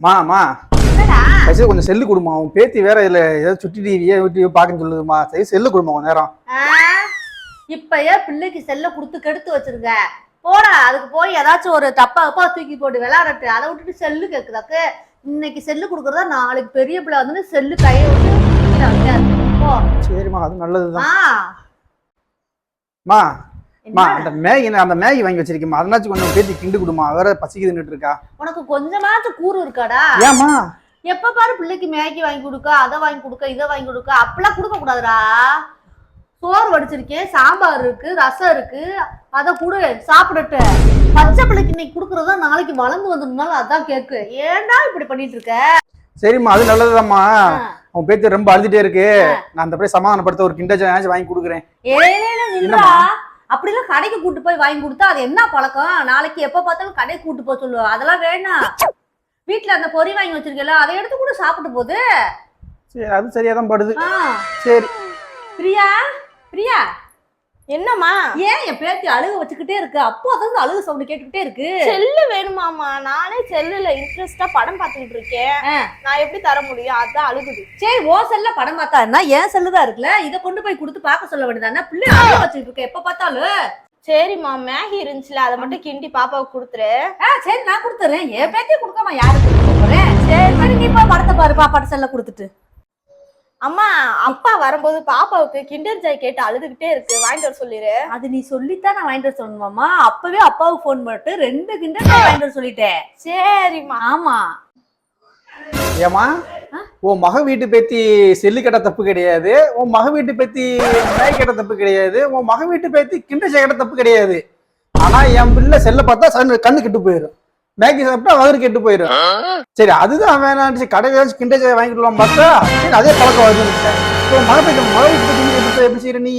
மா மா. என்னடா? தயவுசெய்து கொஞ்சம் செல்லு கொடுமா. உன் பேத்தி வேற இதுல ஏதாவது சுட்டி டிவியே டிவியோ பார்க்கன்னு சொல்லுதுமா. சரி செல்லு கொடுமா கொஞ்ச நேரம். இப்பயே பிள்ளைக்கு செல்ல கொடுத்து கெடுத்து வச்சிருக்க? போடா அதுக்கு போய் ஏதாச்சும் ஒரு தப்பா அப்பா தூக்கி போட்டு விளையாடட்டு. அதை விட்டுட்டு செல்லு கேக்குதாக்கு இன்னைக்கு செல்லு கொடுக்குறதா நாளைக்கு பெரிய பிள்ளை வந்து செல்லு கையை விட்டு சரிம்மா அது நல்லதுதான். மா? அந்த மேகி அந்த மேகி வாங்கி வச்சிருக்கேம்மா. அதனாச்சும் கொஞ்சம் பேத்தி கிண்டு கொடுமா வேற பசிக்குதுன்னுட்டு இருக்கா உனக்கு கொஞ்சமாச்சும் கூறு இருக்காடா? ஏம்மா? எப்ப பாரு பிள்ளைக்கு மேகி வாங்கி கொடுக்க அதை வாங்கி கொடுக்க இதை வாங்கி கொடுக்க. அப்பெல்லாம் கொடுக்க கூடாதுடா. சோறு வடிச்சிருக்கேன் சாம்பார் இருக்கு ரசம் இருக்கு. அதை கொடு சாப்பிடட்டு. பச்சை பிள்ளைக்கு இன்னைக்கு கொடுக்கறதா நாளைக்கு வளர்ந்து வந்ததுனால அதான் கேக்கு ஏன்டா இப்படி பண்ணிட்டு இருக்க? சரிம்மா அது நல்லதுதாம்மா. உன் பேத்தி ரொம்ப அழுதுட்டே இருக்கு. நான் அந்த அப்படியே சமாதானப்படுத்த ஒரு கிண்டர் வாங்கி கொடுக்குறேன்? அப்படிலாம் கடைக்கு கூட்டு போய் வாங்கி கொடுத்தா அது என்ன பழக்கம்? நாளைக்கு எப்ப பார்த்தாலும் கடைக்கு கூட்டு போக சொல்லுவா. அதெல்லாம் வேணாம். வீட்டுல அந்த பொரி வாங்கி வச்சிருக்கல அதை எடுத்து கூட சாப்பிட்டு போகுது. சரி அது சரியா தான் படுது. சரி. பிரியா? பிரியா? என்னம்மா? ஏன் என் பேத்தி அழுக வச்சுக்கிட்டே இருக்கு? அப்போ அதாவது அழுக சவுண்ட் கேட்டுக்கிட்டே இருக்கு. செல்லு வேணுமாமா நானே செல்லுல இன்ட்ரெஸ்டா படம் பார்த்துக்கிட்டு இருக்கேன். நான் எப்படி தர முடியும்? அதான் அழுகுது. சரி ஓ செல்ல படம் பார்த்தா என்ன? என் செல்லு தான் இருக்குல்ல? இதை கொண்டு போய் கொடுத்து பார்க்க சொல்ல வேண்டியதானே பிள்ளை அழுக வச்சுட்டு இருக்க எப்ப பார்த்தாலும். சரிம்மா மேகி இருந்துச்சுல அதை மட்டும் கிண்டி பாப்பாவுக்கு கொடுத்துரு. ஆ சரி நான் கொடுத்துறேன். என் பேத்தியை கொடுக்காம யாருக்கு கொடுக்க போறேன் சரி சரி நீ போய் படத்தை பாரு பாப்பாட்ட செல்ல கொடுத்துட்டு. அம்மா அப்பா வரும்போது பாப்பாவுக்கு கிண்டர் ஜாய் கேட்டு அழுதுகிட்டே இருக்கு. வாங்கிட்டு வர சொல்லிரு. அது நீ சொல்லித்தான் நான் வாங்கிட்டு வர சொல்லணுமாமா அப்பவே அப்பாவுக்கு ஃபோன் பண்ணிட்டு ரெண்டு கிண்டர் நான் வாங்கிட்டு வர சொல்லிட்டேன். சரிம்மா. ஆமா. ஏமா? உன் மக வீட்டு பேத்தி செல்லு கேட்ட தப்பு கிடையாது. உன் மக வீட்டு பேத்தி மேய் கேட்ட தப்பு கிடையாது. உன் மக வீட்டு பேத்தி கிண்டர் ஜாய் கேட்ட தப்பு கிடையாது. ஆனா என் பிள்ளை செல்ல பார்த்தா கண்ணு கெட்டு போயிடும் மேகி சாப்பிட்டா வயிறு கெட்டு போயிடும் சரி அதுதான் வேணாம் சரி கடையில ஏதாச்சும் ஜாய் வாங்கிக்கலாம் பார்த்தா சரி அதே பழக்கம் வருது மக வீட்டு பேத்தி எப்படி எப்படி செய்யற நீ